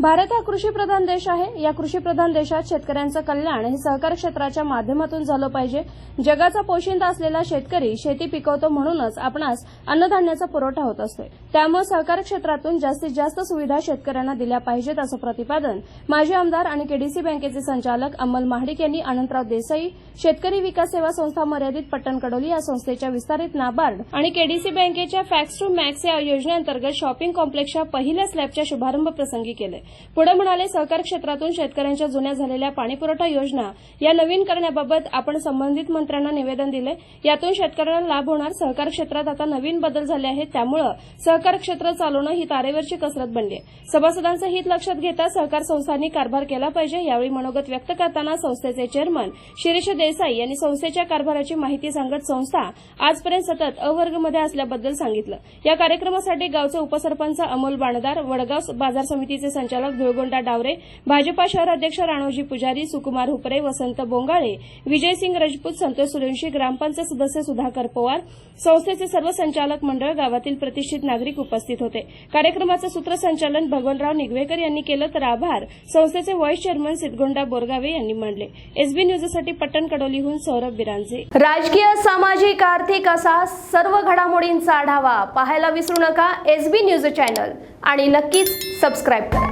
भारत हा कृषीप्रधान देश आहे. या कृषीप्रधान देशात शेतकऱ्यांचं कल्याण हे सहकार क्षेत्राच्या माध्यमातून झालं पाहिजे. जगाचा पोशिंदा असलेला शेतकरी शेती पिकवतो म्हणूनच आपणास अन्नधान्याचा पुरवठा होत असतो त्यामुळे सहकार क्षेत्रातून जास्तीत जास्त सुविधा शेतकऱ्यांना दिल्या पाहिजेत असं प्रतिपादन माजी आमदार आणि केडीसी बँकेचे संचालक अंमल महाडिक यांनी अनंतराव देसाई शेतकरी विकास सेवा संस्था मर्यादित पट्टण कडोली या संस्थेच्या विस्तारित नाबार्ड आणि केडीसी बँकेच्या फॅक्स टू मॅक्स या योजनेअंतर्गत शॉपिंग कॉम्प्लेक्सच्या पहिल्या स्लॅबच्या शुभारंभ प्रसंगी केले. पुढे म्हणाले सहकार क्षेत्रातून शेतकऱ्यांच्या जुन्या झालेल्या पाणीपुरवठा योजना या नवीन करण्याबाबत आपण संबंधित मंत्र्यांना निवेदन दिले. यातून शेतकऱ्यांना लाभ होणार. सहकार क्षेत्रात आता नवीन बदल झाले आहेत. त्यामुळे सहकार क्षेत्र चालवणं ही तारेवरची कसरत बनली सभासदांचं हित लक्षात घेता सहकार संस्थांनी कारभार केला पाहिजे यावेळी मनोगत व्यक्त करताना संस्थेचे चेअरमन शिरीष देसाई यांनी संस्थेच्या कारभाराची माहिती सांगत संस्था आजपर्यंत सतत अवर्गमध्ये असल्याबद्दल सांगितलं. या कार्यक्रमासाठी गावचे उपसरपंच अमोल बाणदार वडगाव बाजार समितीचे संचालक धुळगोंडा डावरे भाजपा शहर अध्यक्ष राणोजी पुजारी सुकुमार हुपरे वसंत बोंगाळे विजयसिंग राजपूत संतोष सुरेंशी ग्रामपंचायत सदस्य सुधाकर पवार संस्थेचे सर्व संचालक मंडळ गावातील प्रतिष्ठित नागरिक उपस्थित होते. कार्यक्रमाचं सूत्रसंचालन भगवानराव निगवेकर यांनी केलं तर आभार. संस्थेचे व्हाईस चेअरमन सिद्धगोंडा बोरगावे यांनी मांडले. एसबी न्यूजसाठी पट्टण कडोलीहून सौरभ बिरांजे. राजकीय सामाजिक आर्थिक असा सर्व घडामोडींचा आढावा पाहायला विसरू नका एसबी न्यूज चॅनल. आणि नक्कीच सबस्क्राईब करा.